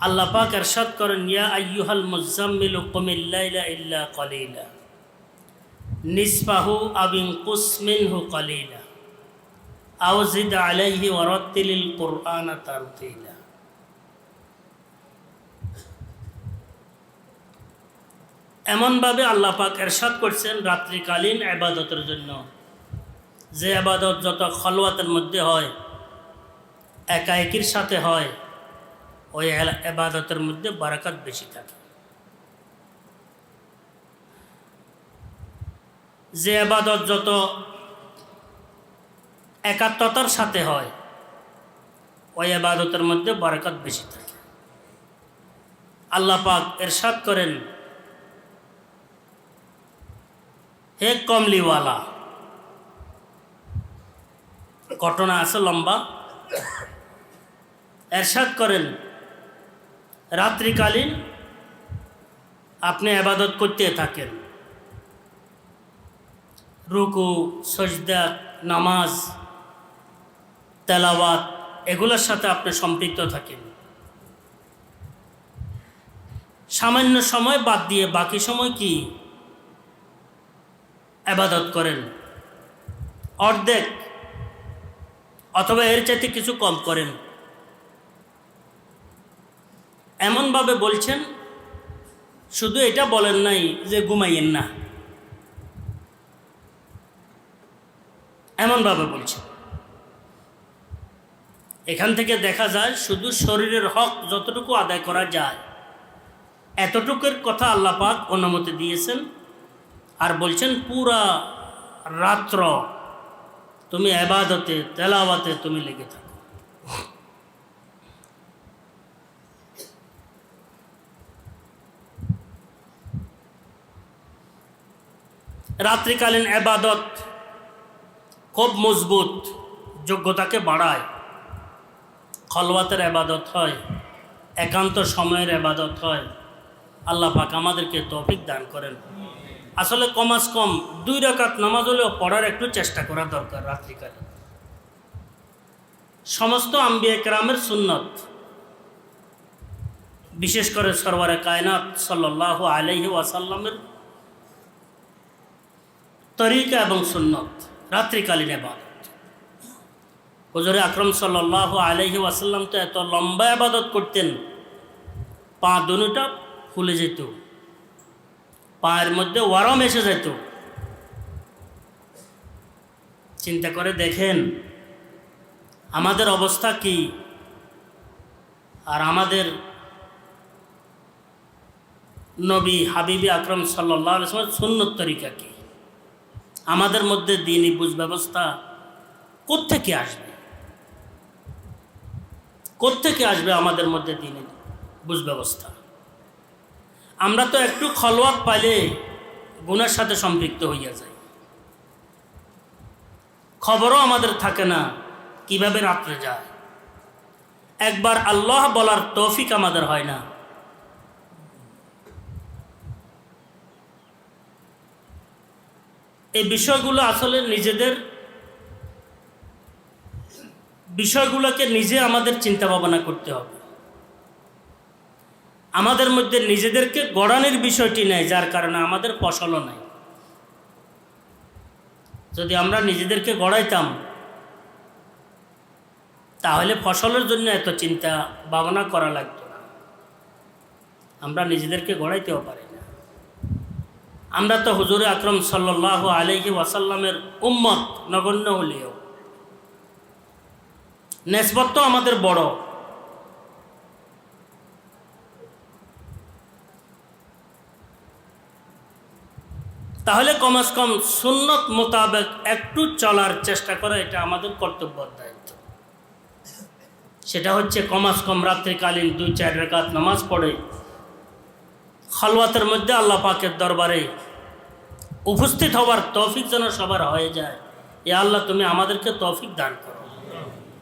আল্লাহ পাক এরশাদ করেন, ইয়া আইয়ুহাল মুজাম্মিল কুমিল্লাইলা ইল্লা কলিলা। নিসফাহু আবিন কুসমিনহু কলিলা। আওজিদ আলাইহি ওয়ারাত্তিলিল কুরআনা তারতিলা। এমনভাবে আল্লাহ পাক এরশাদ করছেন রাত্রিকালীন আবাদতের জন্য। যে আবাদত যত খলওয়াতের মধ্যে হয় একা একির সাথে হয় ওই এবাদতের মধ্যে বারাকাত বেশি থাকে। যে আবাদত যত একাত্মতার সাথে হয়, ওই আবাদতের মধ্যে বারাকাত বেশি থাকে। আল্লাহ পাক এরশাদ করেন, হে কমলিওয়ালা, ঘটনা আছে লম্বা। এরশাদ করেন রাত্রিকালীন আপনি আবাদত করতে থাকেন। রুকু, সজদা, নামাজ, তেলাওয়াত, এগুলোর সাথে আপনি সম্পৃক্ত থাকেন। সামান্য সময় বাদ দিয়ে বাকি সময় কি আবাদত করেন? অর্ধেক অথবা এর চাইতে কিছু কম করেন। এমনভাবে বলছেন, শুধু এটা বলেন নাই যে ঘুমাইয়েন না। এমনভাবে বলছেন। এখান থেকে দেখা যায় শুধু শরীরের হক যতটুকু আদায় করা যায়, এতটুকুর কথা আল্লাহ পাক অনুমতি দিয়েছেন আর বলছেন, পুরা রাত্র তুমি আবাদতে তেলাওয়াতে তুমি লেগে থাকো। রাত্রিকালীন আবাদত খুব মজবুত, যোগ্যতাকে বাড়ায়। খলওয়াতের আবাদত হয়, একান্ত সময়ের আবাদত হয়। আল্লাহ পাক আমাদেরকে তৌফিক দান করেন। আসলে কমাস কম দুই রাকাত নামাজ হলেও পড়ার একটু চেষ্টা করা দরকার রাত্রিকালে। সমস্ত আম্বিয়া কেরামের সুন্নত, বিশেষ করে সরওয়ারে কায়নাত সাল্লাহ আলহি ওয়াসাল্লামের তরিকা এবং সুন্নত, রাত্রিকালীন আবাদত হুজুরে আকরম সাল্লাহ আলহি ওয়াসাল্লাম তো এত লম্বা আবাদত করতেন, পা দুটা ফুলে যেত, পায়ের মধ্যে ওয়ারম এসে যেত। চিন্তা করে দেখেন, আমাদের অবস্থা কি? আর আমাদের নবী হাবিবি আকরম সাল্লাহ সুন্নত তরিকা কি? আমাদের মধ্যে দিনই বুঝ ব্যবস্থা কোত্থেকে আসবে? কোত্থেকে আসবে আমাদের মধ্যে দিনই বুঝ ব্যবস্থা? আমরা তো একটু খলওয়াত পাইলে গুণের সাথে সম্পৃক্ত হইয়া যাই। খবরও আমাদের থাকে না কীভাবে রাত্রে যায়। একবার আল্লাহ বলার তৌফিক আমাদের হয় না। এই বিষয়গুলো আসলে নিজেদের বিষয়গুলোকে নিজে আমাদের চিন্তা ভাবনা করতে হবে। আমাদের মধ্যে নিজেদেরকে গড়ানোর বিষয়টি নেই, যার কারণে আমাদের ফসলও নাই। যদি আমরা নিজেদেরকে গড়াইতাম, তাহলে ফসলের জন্য এত চিন্তা ভাবনা করা লাগতো না। আমরা নিজেদেরকে গড়াইতেও পারি। আমরা তো হুজুরে আকরম সাল্লাহ আলহি ওয়াসাল্লামের উম্মত, নগণ্য হলেও। নেসবত তো আমাদের বড়। তাহলে কমাস কম সুন্নত মোতাবেক একটু চলার চেষ্টা করা এটা আমাদের কর্তব্য দায়িত্ব। সেটা হচ্ছে কমাস কম রাত্রিকালীন দুই, চার রেখাত নামাজ পড়ে, খালওয়াতের মধ্যে আল্লাহ পাকের দরবারে উপস্থিত হওয়ার তৌফিক যেন সবার হয়ে যায়। এ আল্লাহ তুমি আমাদেরকে তৌফিক দান করো।